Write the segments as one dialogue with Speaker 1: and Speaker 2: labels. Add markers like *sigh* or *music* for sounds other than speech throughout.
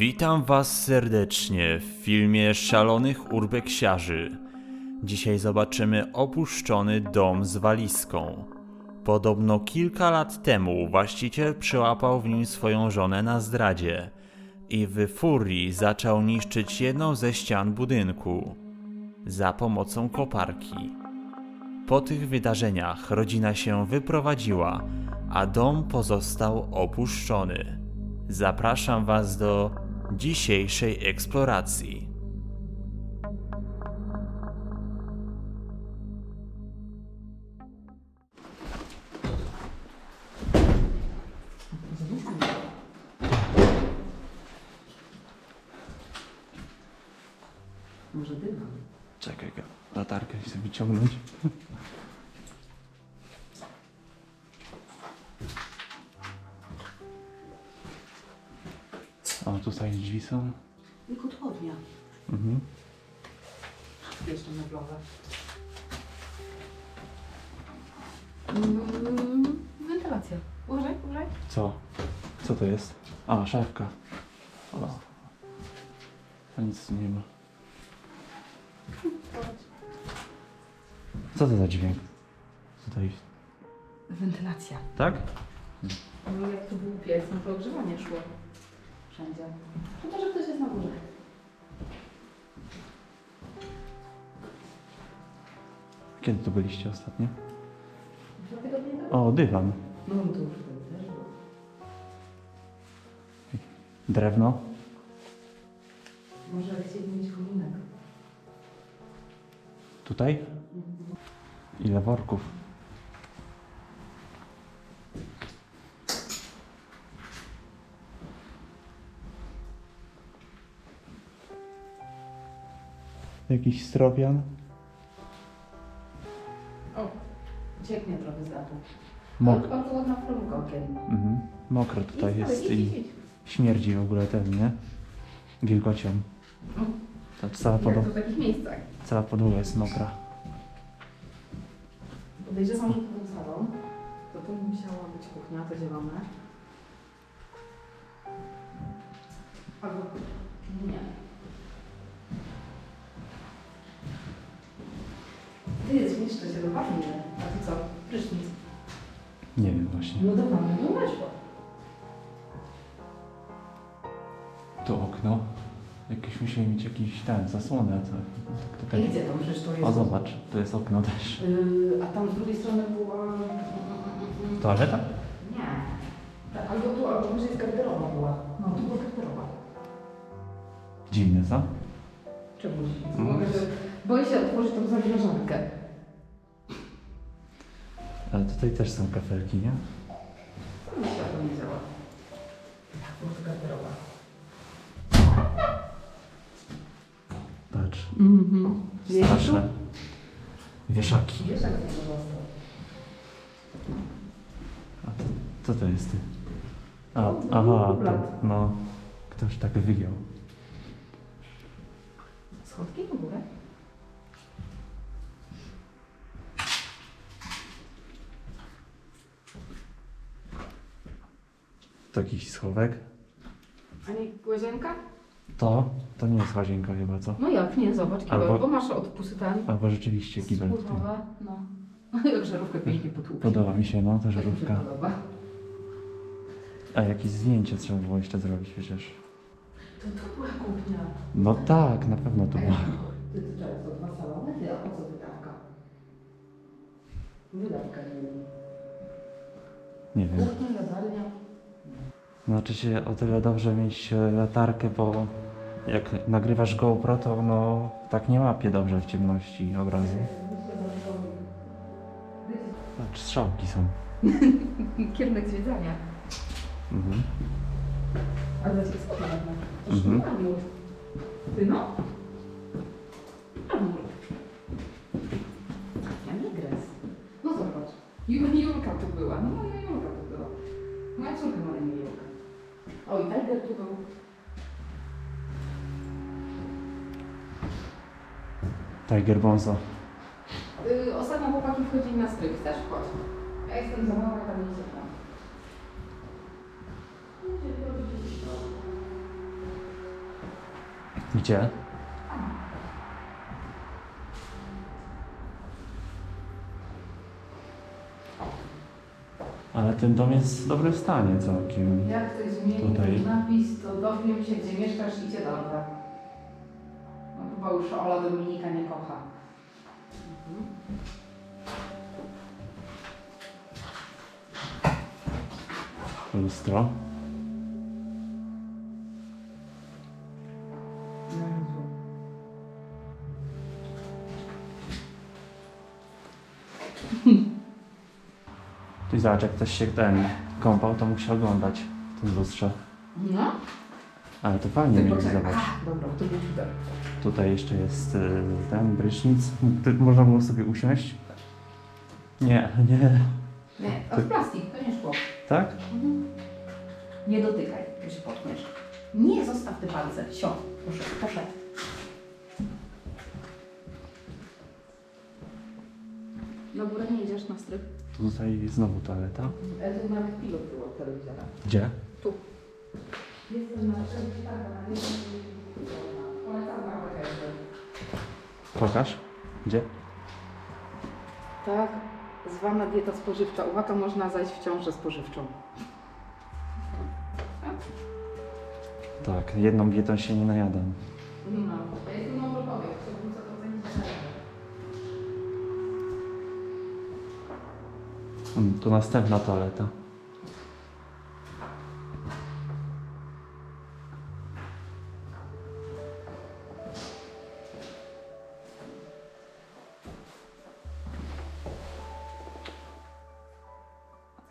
Speaker 1: Witam Was serdecznie w filmie Szalonych Urbeksiarzy. Dzisiaj zobaczymy opuszczony dom z walizką. Podobno kilka lat temu właściciel przyłapał w nim swoją żonę na zdradzie i w furii zaczął niszczyć jedną ze ścian budynku za pomocą koparki. Po tych wydarzeniach rodzina się wyprowadziła, a dom pozostał opuszczony. Zapraszam Was do dzisiejszej eksploracji.
Speaker 2: Może dywan?
Speaker 3: Czekaj, latarkę chcę wyciągnąć. Tutaj drzwi są.
Speaker 2: I kotłownia.
Speaker 3: Mhm.
Speaker 2: Jeszcze meblowe. Mm, wentylacja. Uważaj, uważaj.
Speaker 3: Co? Co to jest? A, szafka. O. A nic tu nie ma. Co to za dźwięk? Tutaj.
Speaker 2: Wentylacja.
Speaker 3: Tak?
Speaker 2: No jak tu był piec, no to ogrzewanie szło. Wszędzie. Chyba, że ktoś jest na górze.
Speaker 3: Kiedy tu byliście ostatnio?
Speaker 2: Dwa tygodnie temu?
Speaker 3: O, dywan.
Speaker 2: No to już wtedy też było.
Speaker 3: Drewno.
Speaker 2: Może chcieli mieć kominek.
Speaker 3: Tutaj? Ile worków? Jakiś stropian?
Speaker 2: O, cieknie trochę z datu.
Speaker 3: Mok
Speaker 2: promka okien.
Speaker 3: mhm. Mokro tutaj
Speaker 2: Idź,
Speaker 3: jest
Speaker 2: idź, idź,
Speaker 3: i
Speaker 2: idź.
Speaker 3: śmierdzi w ogóle ten, nie? Wilgocią. Ta cała,
Speaker 2: Jak to
Speaker 3: podło-
Speaker 2: w takich miejscach?
Speaker 3: cała podłoga jest mokra.
Speaker 2: Podejrzewam, że to był salon. To tu musiała być kuchnia, to zielone. Albo nie. Się do wanny. A ty co? Prysznic.
Speaker 3: Nie wiem właśnie.
Speaker 2: No do wanny nie weszło.
Speaker 3: Tu okno. Jakieś musieli mieć jakiś ten, zasłonę. To, to
Speaker 2: I
Speaker 3: tak.
Speaker 2: gdzie tam przecież to jest?
Speaker 3: O zobacz, tu jest okno też.
Speaker 2: Yy, a tam z drugiej strony była...
Speaker 3: Toaleta?
Speaker 2: Nie. Tak, albo tu, albo może jest garderoba była. No, tu była garderoba.
Speaker 3: Dziwne, co?
Speaker 2: Czemu?
Speaker 3: Mm.
Speaker 2: Mogę, że boję się otworzyć tą zamrażarkę.
Speaker 3: Ale tutaj też są kafelki, nie?
Speaker 2: Co mi nie działa? Tak, to garderoba.
Speaker 3: Patrz.
Speaker 2: Mhm.
Speaker 3: Straszne. Wieszaki.
Speaker 2: Wiesz, jak z niego został?
Speaker 3: A to, co to jest ty? A,
Speaker 2: No,
Speaker 3: aha, to, no. Ktoś tak wygiął. To jakiś schowek.
Speaker 2: A nie łazienka?
Speaker 3: To? To nie jest łazienka chyba, co?
Speaker 2: No jak nie, zobacz, kibel,
Speaker 3: Albo-
Speaker 2: bo masz odpusy ten.
Speaker 3: Albo rzeczywiście kibel. tym.
Speaker 2: Służbowe, no. *laughs* Jak żarówkę pięknie potłuki.
Speaker 3: Podoba mi się, no, ta
Speaker 2: Tak mi się
Speaker 3: żarówka.
Speaker 2: podoba.
Speaker 3: A jakieś zdjęcie trzeba było jeszcze zrobić przecież.
Speaker 2: To to była kuchnia.
Speaker 3: No tak, na pewno to
Speaker 2: A
Speaker 3: było.
Speaker 2: jak- Ty, ty, czekaj, to dwa salony? Ty, a po co wydawka? Wydawka nie wiem.
Speaker 3: Nie wiem.
Speaker 2: Kuchnia, jadalnia.
Speaker 3: Znaczy się o tyle dobrze mieć e, latarkę, bo jak nagrywasz GoPro, to no tak nie łapie dobrze w ciemności obrazu. Patrz, strzałki są. *laughs*
Speaker 2: Kierunek zwiedzania.
Speaker 3: Mhm.
Speaker 2: A to jest ładne. To
Speaker 3: Mhm.
Speaker 2: mhm. marmur. Ty no? Marmur. Ja nie gres. No zobacz. Ju- Julka tu była. No moja Julka tu była. Moja córka ma na imię Julka. O i Tiger tu był.
Speaker 3: Tiger Bonzo.
Speaker 2: Yy, ostatnio chłopaki wchodzili na stryk. Chcesz? Chodź. Ja jestem za mała, tam nie tam.
Speaker 3: Gdzie? Ale ten dom jest w dobrym stanie całkiem.
Speaker 2: Jak ktoś zmieni
Speaker 3: Tutaj.
Speaker 2: ten napis, to dowiem się, gdzie mieszkasz i cię dorwę. No chyba już Ola Dominika nie kocha.
Speaker 3: Lustro. Zobacz, jak ktoś się ten kąpał, to mógł się oglądać w tym lustrze.
Speaker 2: No?
Speaker 3: Ale to fajnie mieli,
Speaker 2: poczekaj.
Speaker 3: zobacz.
Speaker 2: A, dobra, to był tutaj.
Speaker 3: Tutaj jeszcze jest y, ten prysznic. Można było sobie usiąść? Nie, nie.
Speaker 2: Nie, to plastik, to nie szkło.
Speaker 3: Tak?
Speaker 2: Nie dotykaj, bo się potkniesz. Nie, zostaw te palce. Sio, poszedł, poszedł. Na górę nie idziesz na stryk?
Speaker 3: Tutaj znowu toaleta.
Speaker 2: Tu nawet pilot było telewizora.
Speaker 3: Gdzie?
Speaker 2: Tu. Jestem na.
Speaker 3: Pokaż. Gdzie?
Speaker 2: Tak, zwana dieta spożywcza. Uwaga, można zajść w ciążę spożywczą.
Speaker 3: Tak, jedną dietą się nie najadam. Tu następna toaleta.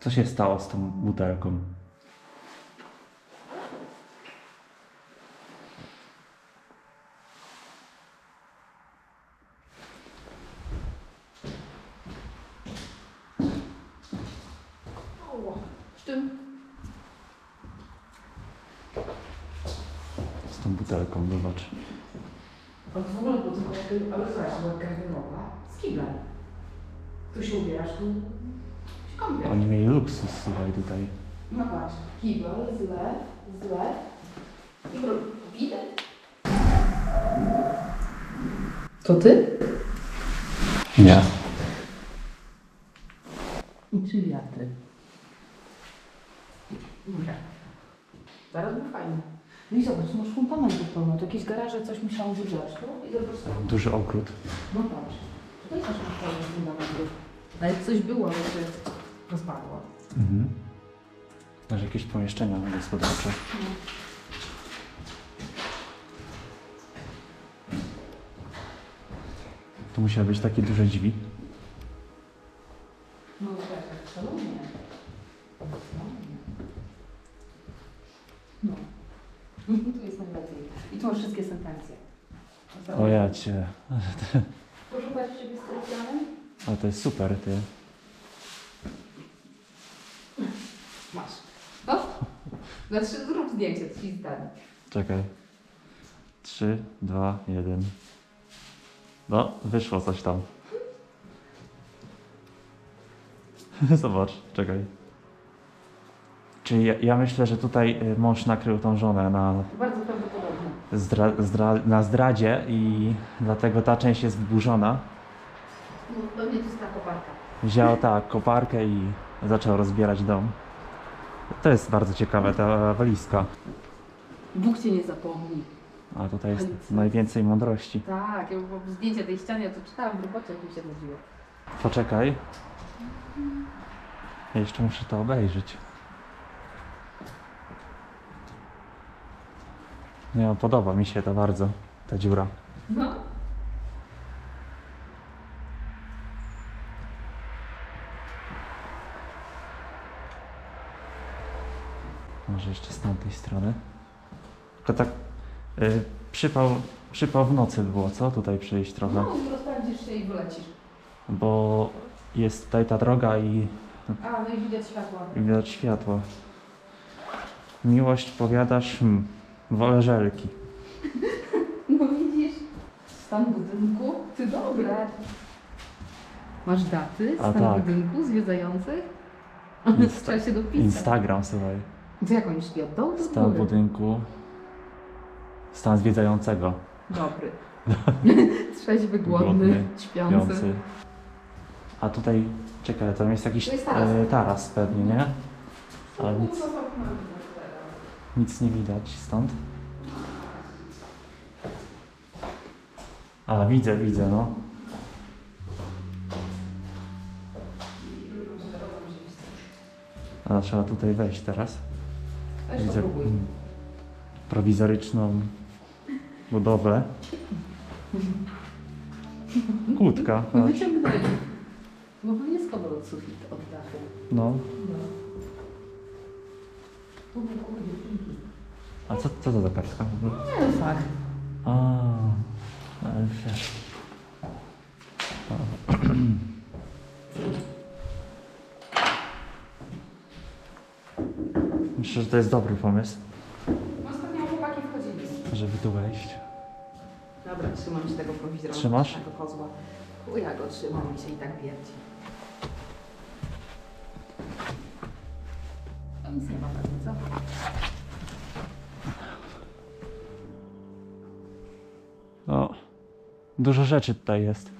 Speaker 3: Co się stało z tą butelką?
Speaker 2: O, z czym?
Speaker 3: Z tą butelką, zobacz.
Speaker 2: No to w ogóle było tylko jakby, ale słuchaj, była garderoba z kiblem. Tu się ubierasz, tu się kąpiesz.
Speaker 3: Oni mieli luksus, słuchaj, tutaj.
Speaker 2: No patrz, kibel, zlew, zlew i widać. To ty?
Speaker 3: Nie.
Speaker 2: I wiatry. Dobra. Zaraz był fajny. No i zobacz, masz fundamentów pełno. Tu jakieś garaże, coś musiało wygrzać. Tu i zobacz tam.
Speaker 3: Duży ogród.
Speaker 2: No patrz. Tutaj też masz pełno fundamentów. Nawet coś było, ale się rozpadło.
Speaker 3: Mhm. Masz jakieś pomieszczenia gospodarcze.
Speaker 2: No.
Speaker 3: Tu musiały być takie duże drzwi.
Speaker 2: No tak, w salonie. W salonie. No. Tu jest najlepiej. I tu masz wszystkie sentencje.
Speaker 3: O ja cię.
Speaker 2: Poszukać Ciebie z?
Speaker 3: Ale to jest super, ty.
Speaker 2: Masz. No? Znaczy zrób zdjęcie, ci zdanie.
Speaker 3: Czekaj. Trzy, dwa, jeden. No, wyszło coś tam. *laughs* Zobacz, czekaj. Czyli ja, ja myślę, że tutaj y, mąż nakrył tą żonę na,
Speaker 2: Bardzo prawdopodobne.
Speaker 3: Zdra, zdra, na zdradzie i dlatego ta część jest wyburzona.
Speaker 2: No pewnie to jest ta koparka.
Speaker 3: Wziął tak koparkę i zaczął rozbierać dom. To jest bardzo ciekawe, ta walizka.
Speaker 2: Bóg Cię nie zapomni.
Speaker 3: A tutaj jest najwięcej mądrości.
Speaker 2: Tak, ja bo zdjęcie tej ściany, ja to czytałam w robocie, jak mi się nudziło.
Speaker 3: Poczekaj. Ja jeszcze muszę to obejrzeć. Nie, podoba mi się to bardzo, ta dziura.
Speaker 2: No.
Speaker 3: Może jeszcze z tamtej strony. Tylko tak y, przypał, przypał w nocy było, co? Tutaj przyjść trochę.
Speaker 2: No, rozpędzisz się i wylecisz.
Speaker 3: Bo jest tutaj ta droga i
Speaker 2: A, no i widać światła.
Speaker 3: i widać światło. Miłość powiadasz, hmm, wolę żelki. *laughs*
Speaker 2: No widzisz? Stan budynku? Ty dobre. Masz daty?
Speaker 3: A
Speaker 2: Stan
Speaker 3: tak.
Speaker 2: budynku zwiedzających? *laughs*
Speaker 3: Insta-
Speaker 2: Trzeba się dopisać.
Speaker 3: Instagram, słuchaj.
Speaker 2: To jak oni szli od dołu do
Speaker 3: Stan
Speaker 2: góry?
Speaker 3: budynku. Stan zwiedzającego.
Speaker 2: Dobry. *laughs* Trzeźwy, głodny,
Speaker 3: Głodny,
Speaker 2: śpiący.
Speaker 3: A tutaj, czekaj, tam jest jakiś
Speaker 2: To jest taras.
Speaker 3: e, taras pewnie, nie? Ale nic, nic nie widać stąd. A, widzę, widzę, no. A trzeba tutaj wejść teraz. Widzę mm, prowizoryczną budowlę. Kłódka.
Speaker 2: No
Speaker 3: patrz.
Speaker 2: wyciągnęli. Bo pewnie spadł od sufitu, od dachu.
Speaker 3: No.
Speaker 2: No. Kurde.
Speaker 3: A co, co to za ogóle?
Speaker 2: Nie no fakt.
Speaker 3: A, ale wiesz. *clears throat* Myślę, że to jest dobry pomysł,
Speaker 2: Ostatnio chłopaki wchodzili.
Speaker 3: żeby tu wejść.
Speaker 2: Dobra, trzymam się tego prowizora.
Speaker 3: Trzymasz?
Speaker 2: Tego kozła. Ja go trzymam mi się i tak wierci. To nic nie ma
Speaker 3: dużo rzeczy tutaj jest.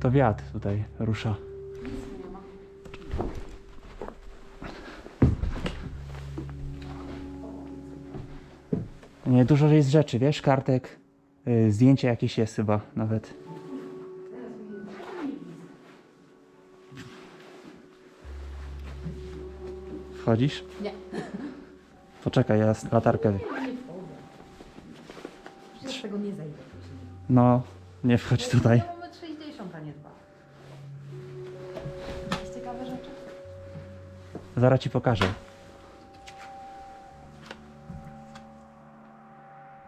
Speaker 3: To wiatr tutaj rusza.
Speaker 2: Nie
Speaker 3: dużo jest rzeczy, wiesz, kartek, y, zdjęcie jakieś jest chyba nawet. Wchodzisz?
Speaker 2: Nie.
Speaker 3: Poczekaj, ja z- latarkę.
Speaker 2: Nie wchodzę. Przecież z tego nie zejdę.
Speaker 3: No, nie wchodź tutaj.
Speaker 2: Mam 60, a nie 2. Jest ciekawe rzeczy?
Speaker 3: Zaraz ci pokażę.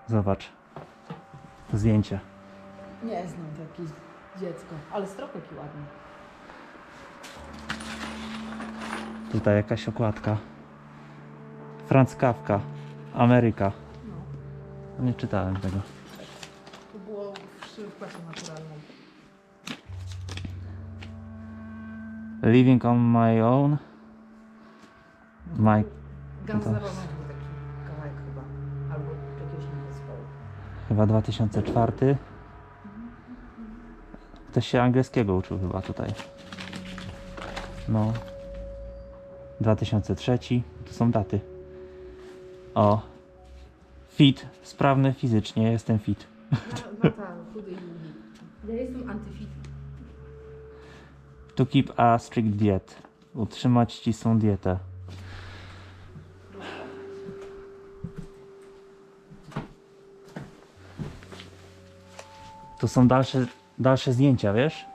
Speaker 3: Zobacz. Zdjęcie.
Speaker 2: Nie znam to jakieś dziecko, ale strop jaki ładny.
Speaker 3: Tutaj jakaś okładka. Franz Kafka. Ameryka.
Speaker 2: No.
Speaker 3: Nie czytałem tego.
Speaker 2: Klasie naturalnej.
Speaker 3: Living on my own. My,
Speaker 2: Guns
Speaker 3: to-
Speaker 2: N' Roses był taki kawałek chyba. Albo jakiegoś innego zespołu.
Speaker 3: chyba 2004. Ktoś się angielskiego uczył chyba tutaj. No. 2003. To są daty. O. Fit. Sprawny fizycznie. Jestem fit.
Speaker 2: No, no tak. Ja jestem antyfit.
Speaker 3: To keep a strict diet. Utrzymać ścisłą dietę. Tu są dalsze, dalsze zdjęcia, wiesz?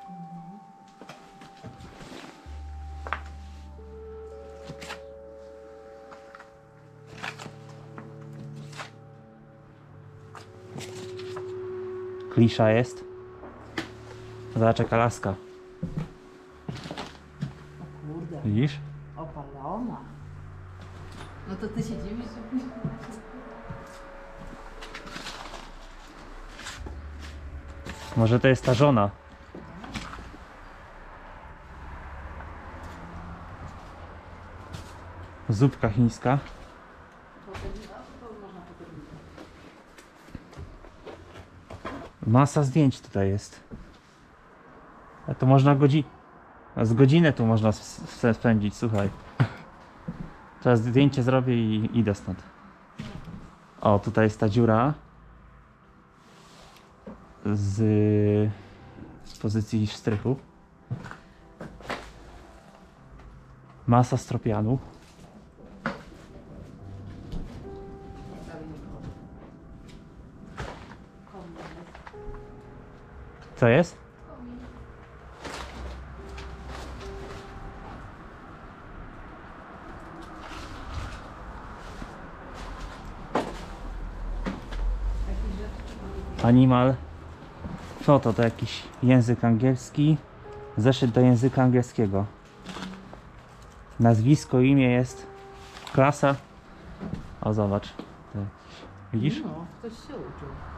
Speaker 3: Klisza jest. Zobacz jaka laska.
Speaker 2: O kurde,
Speaker 3: Widzisz?
Speaker 2: opalona. No to ty się dziwisz, że.
Speaker 3: Może to jest ta żona. Zupka chińska. Masa zdjęć tutaj jest. A to można godzi... A z godzinę tu można spędzić, słuchaj. Teraz zdjęcie zrobię i idę stąd. O, tutaj jest ta dziura. Z, z pozycji strychu. Masa stropianu. Co jest? Animal. Foto to jakiś język angielski. Zeszyt do języka angielskiego. Nazwisko, imię jest. Klasa. O, zobacz. To widzisz?
Speaker 2: No, ktoś się uczył.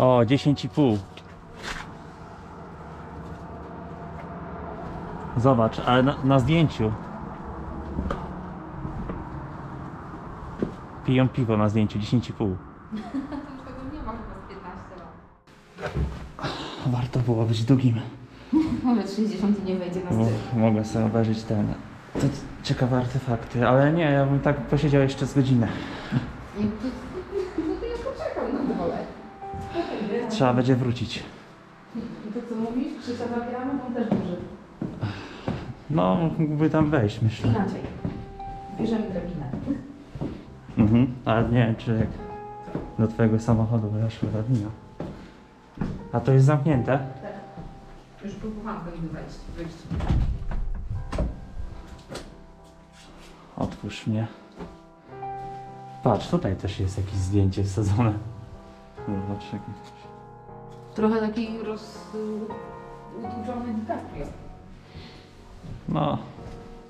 Speaker 3: O, 10,5. Zobacz, ale na, na zdjęciu. Piją piwo na zdjęciu, 10,5.
Speaker 2: To już tego nie ma chyba z 15 lat.
Speaker 3: Warto było być długim. *laughs*
Speaker 2: Może 60 nie wejdzie na
Speaker 3: Bo
Speaker 2: styl.
Speaker 3: mogę sobie obejrzeć ten. To ciekawe artefakty, ale nie, ja bym tak posiedział jeszcze z godzinę. Trzeba będzie wrócić.
Speaker 2: I to co mówisz? Krzysia zabieramy, on też duży.
Speaker 3: No, mógłby tam wejść, myślę.
Speaker 2: Inaczej. Bierzemy drabinę.
Speaker 3: Mhm, ale nie wiem, czy jak do twojego samochodu weszły radnia. A to jest zamknięte?
Speaker 2: Tak. Już próbowałam niego wejść. wyjść.
Speaker 3: Otwórz mnie. Patrz, tutaj też jest jakieś zdjęcie wsadzone. Zobacz, jakieś...
Speaker 2: Trochę taki roz... utuczony DiCaprio.
Speaker 3: No,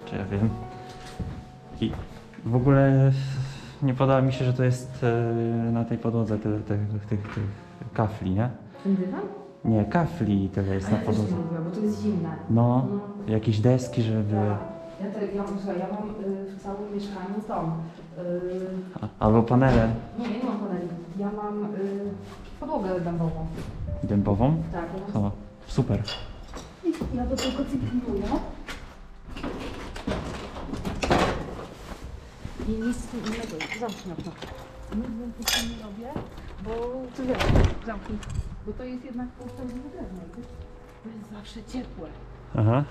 Speaker 3: czy ja wiem. I w ogóle nie podoba mi się, że to jest e, na tej podłodze tyle tych, tych, tych kafli, nie?
Speaker 2: Ten dywan?
Speaker 3: Nie, kafli tyle jest na
Speaker 2: ja też
Speaker 3: podłodze.
Speaker 2: nie mówiła, bo to jest zimne.
Speaker 3: No,
Speaker 2: No.
Speaker 3: jakieś deski, żeby...
Speaker 2: Ja, te, ja, słuchaj, ja mam y, w całym mieszkaniu tą. Y,
Speaker 3: Albo panele
Speaker 2: nie, nie mam paneli. Ja mam y, podłogę dębową.
Speaker 3: dębową.
Speaker 2: Tak.
Speaker 3: O, super.
Speaker 2: Ja do tego cykluję. I nic innego. Zamknij okno. Nic więcej nie robię, bo to wiesz, zamknij. Bo to jest jednak postawione drewno. To jest zawsze ciepłe.
Speaker 3: Aha,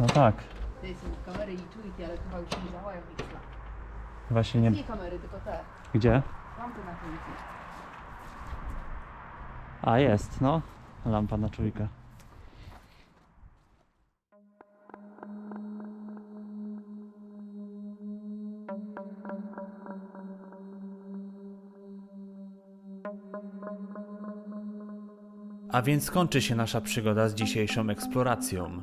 Speaker 3: no tak.
Speaker 2: To jest kamery i czujki, ale chyba już nie działają nic.
Speaker 3: Właśnie nie...
Speaker 2: Nie kamery, tylko te.
Speaker 3: Gdzie?
Speaker 2: Lampy na czujki.
Speaker 3: A, jest, no. Lampa na czujkę.
Speaker 1: A więc kończy się nasza przygoda z dzisiejszą eksploracją.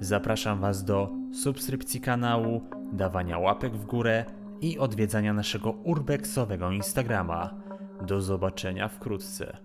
Speaker 1: Zapraszam Was do subskrypcji kanału, dawania łapek w górę i odwiedzania naszego urbexowego Instagrama. Do zobaczenia wkrótce.